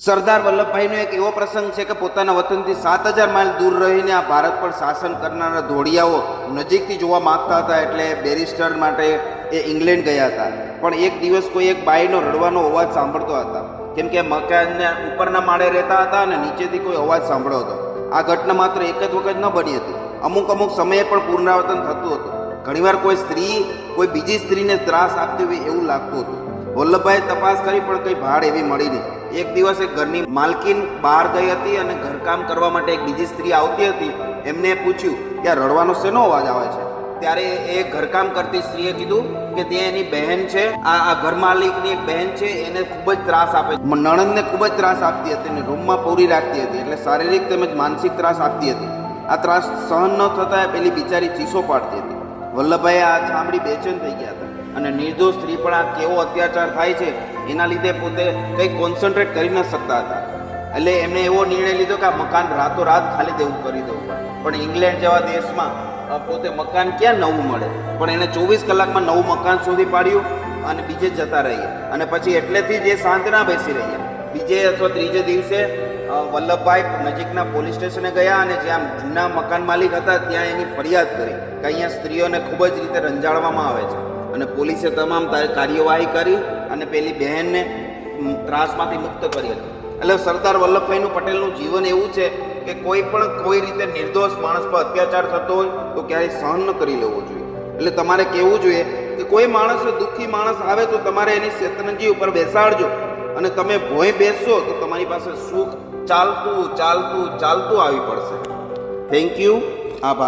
સરદાર વલ્લભભાઈનો એક એવો પ્રસંગ છે કે પોતાના વતનથી સાત હજાર માઇલ દૂર રહીને આ ભારત પર શાસન કરનારા ધોળિયાઓ નજીકથી જોવા માગતા હતા એટલે બેરિસ્ટર માટે એ ઇંગ્લેન્ડ ગયા હતા. પણ એક દિવસ કોઈ એક બાઈનો રડવાનો અવાજ સાંભળતો હતા. કેમ કે મકાનના ઉપરના માળે રહેતા હતા અને નીચેથી કોઈ અવાજ સાંભળ્યો હતો. આ ઘટના માત્ર એક જ વખત ન બની હતી. અમુક અમુક સમયે પણ પુનરાવર્તન થતું હતું. ઘણીવાર કોઈ સ્ત્રી કોઈ બીજી સ્ત્રીને ત્રાસ આપતી હોય એવું લાગતું હતું. વલ્લભભાઈએ તપાસ કરી પણ કંઈ ભાડ એવી મળી નહીં. એક દિવસ એક ઘરની માલકીન બહાર ગઈ હતી અને ઘરકામ કરવા માટે એક બીજી સ્ત્રી આવતી હતી. એમને પૂછ્યું કે રડવાનો શેનો અવાજ આવે છે? ત્યારે એ ઘરકામ કરતી સ્ત્રીએ કીધું કે ત્યાં એની બહેન છે. આ આ ઘર માલિકની એક બહેન છે. એને ખૂબ જ ત્રાસ આપે છે. નણંદને ખૂબ જ ત્રાસ આપતી હતી અને રૂમમાં પૂરી રાખતી હતી એટલે શારીરિક તેમજ માનસિક ત્રાસ આપતી હતી. આ ત્રાસ સહન ન થતા પેલી બિચારી ચીસો પાડતી હતી. વલ્લભભાઈ આ સાંભળી બેચેન થઈ ગયા હતા. અને નિર્દોષ સ્ત્રી પણ આ કેવો અત્યાચાર થાય છે, એના લીધે પોતે કંઈ કોન્સન્ટ્રેટ કરી ન શકતા હતા. એટલે એમણે એવો નિર્ણય લીધો કે આ મકાન રાતોરાત ખાલી દેવું કરી દેવું પણ ઇંગ્લેન્ડ જેવા દેશમાં પોતે મકાન ક્યાં નવું મળે? પણ એને ચોવીસ કલાકમાં નવું મકાન શોધી પાડ્યું અને બીજે જતા રહીએ. અને પછી એટલેથી જ શાંત ના બેસી રહ્યા બીજે અથવા ત્રીજે દિવસે વલ્લભભાઈ નજીકના પોલીસ સ્ટેશને ગયા અને જ્યાં જૂના મકાન માલિક હતા, ત્યાં એની ફરિયાદ કરી કે અહીંયા સ્ત્રીઓને ખૂબ જ રીતે રંજાડવામાં આવે છે. અને પોલીસે તમામ કાર્યવાહી કરી અને પેલી બહેનને ત્રાસમાંથી મુક્ત કરી હતી. એટલે સરદાર વલ્લભભાઈનું પટેલનું જીવન એવું છે કે કોઈ પણ કોઈ રીતે નિર્દોષ માણસ પર અત્યાચાર થતો હોય તો ક્યારેય સહન ન કરી લેવો જોઈએ. એટલે તમારે કહેવું જોઈએ કે કોઈ માણસ દુઃખી માણસ આવે તો તમારે એની શેતરંજી ઉપર બેસાડજો. અને તમે ભોય બેસશો તો તમારી પાસે સુખ ચાલતું ચાલતું ચાલતું આવી પડશે. થેન્ક યુ આભાર.